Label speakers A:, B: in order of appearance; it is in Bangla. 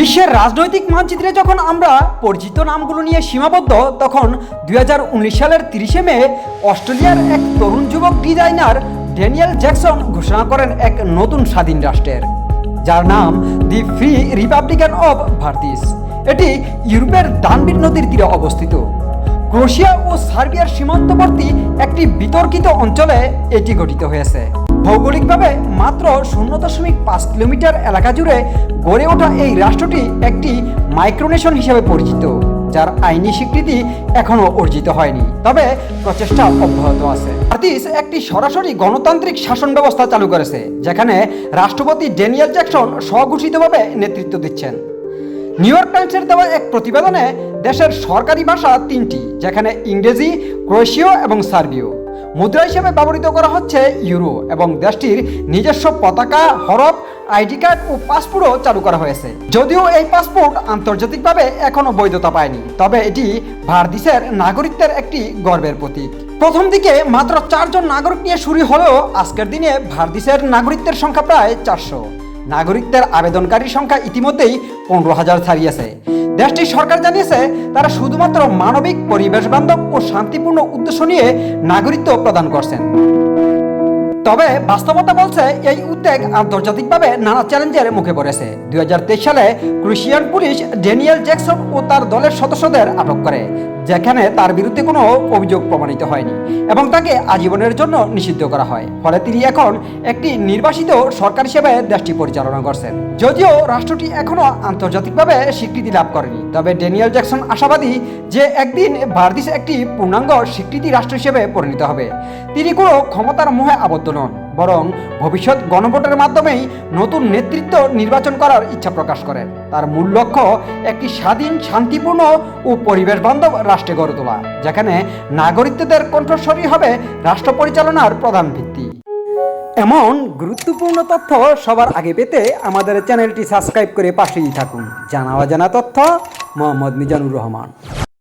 A: বিশ্বের রাজনৈতিক মানচিত্রে যখন আমরা পরিচিত নামগুলো নিয়ে সীমাবদ্ধ, তখন দুই হাজার উনিশ সালের তিরিশে মে অস্ট্রেলিয়ার এক তরুণ যুবক ডিজাইনার ড্যানিয়েল জ্যাকসন ঘোষণা করেন এক নতুন স্বাধীন রাষ্ট্রের, যার নাম the free republican of Verdis. এটি ইউরোপের দানবীর নদীর তীরে অবস্থিত। ক্রোশিয়া ও সার্বিয়ার সীমান্তবর্তী একটি বিতর্কিত অঞ্চলে এটি গঠিত হয়েছে। ভৌগোলিকভাবে মাত্র শূন্য দশমিক পাঁচ কিলোমিটার এলাকা জুড়ে গড়ে ওঠা এই রাষ্ট্রটি একটি মাইক্রোনেশন হিসেবে পরিচিত, যার আইনি স্বীকৃতি এখনও অর্জিত হয়নি। তবে প্রচেষ্টা অব্যাহত আছে। আর্টিস একটি সরাসরি গণতান্ত্রিক শাসন ব্যবস্থা চালু করেছে, যেখানে রাষ্ট্রপতি ড্যানিয়েল জ্যাকসন স্বঘোষিতভাবে নেতৃত্ব দিচ্ছেন। নিউ ইয়র্ক টাইমসের দেওয়া এক প্রতিবেদনে দেশের সরকারি ভাষা তিনটি, যেখানে ইংরেজি, ক্রোয়েশীয় এবং সার্বীয়। মুদ্রা হিসেবে ব্যবহৃত করা হচ্ছে ইউরো এবং দেশটির নিজস্ব পতাকা, হরফ, আইডি কার্ড ও পাসপোর্টও চালু করা হয়েছে। যদিও এই পাসপোর্ট আন্তর্জাতিকভাবে এখনও বৈধতা পায়নি, তবে এটি ভারদিসের নাগরিকদের একটি গর্বের প্রতীক। প্রথম দিকে মাত্র চারজন নাগরিক নিয়ে শুরু হলেও আজকের দিনে ভারদিসের নাগরিকদের সংখ্যা প্রায় চারশো। নাগরিকদের আবেদনকারীর সংখ্যা ইতিমধ্যেই পনেরো হাজার ছাড়িয়েছে। দেশটির সরকার জানিয়েছে, তারা শুধুমাত্র মানবিক পরিবেশ বান্ধব ও শান্তিপূর্ণ উদ্দেশ্য নিয়ে নাগরিকত্ব প্রদান করছেন। তবে বাস্তবতা বলছে এই উদ্যোগ আন্তর্জাতিকভাবে নানা চ্যালেঞ্জের মুখে পড়েছে। দুই হাজার তেইশ সালে ক্রুশিয়ান পুলিশ ড্যানিয়েল জ্যাকসন ও তার দলের সদস্যদের আটক করে, যেখানে তার বিরুদ্ধে কোনো অভিযোগ প্রমাণিত হয়নি এবং তাকে আজীবনের জন্য নিষিদ্ধ করা হয়। ফলে তিনি এখন একটি নির্বাসিত সরকার হিসেবে দেশটি পরিচালনা করছেন। যদিও রাষ্ট্রটি এখনও আন্তর্জাতিকভাবে স্বীকৃতি লাভ করেনি, তবে ড্যানিয়েল জ্যাকসন আশাবাদী যে একদিন ভারদিস একটি পূর্ণাঙ্গ স্বীকৃতি রাষ্ট্র হিসেবে পরিণত হবে। তিনি কোনো ক্ষমতার মোহে আবদ্ধ নন বরং ভবিষ্যৎ গণভোটের মাধ্যমেই নতুন নেতৃত্ব নির্বাচন করার ইচ্ছা প্রকাশ করেন তার মূল লক্ষ্য একটি স্বাধীন, শান্তিপূর্ণ ও পরিবেশ বান্ধব রাষ্ট্রে গড়ে তোলা, যেখানে নাগরিকদের কণ্ঠস্বরী হবে রাষ্ট্র পরিচালনার প্রধান ভিত্তি। এমন গুরুত্বপূর্ণ তথ্য সবার আগে পেতে আমাদের চ্যানেলটি সাবস্ক্রাইব করে পাশেই থাকুন। জানা অজানা তথ্য, মোহাম্মদ মিজানুর রহমান।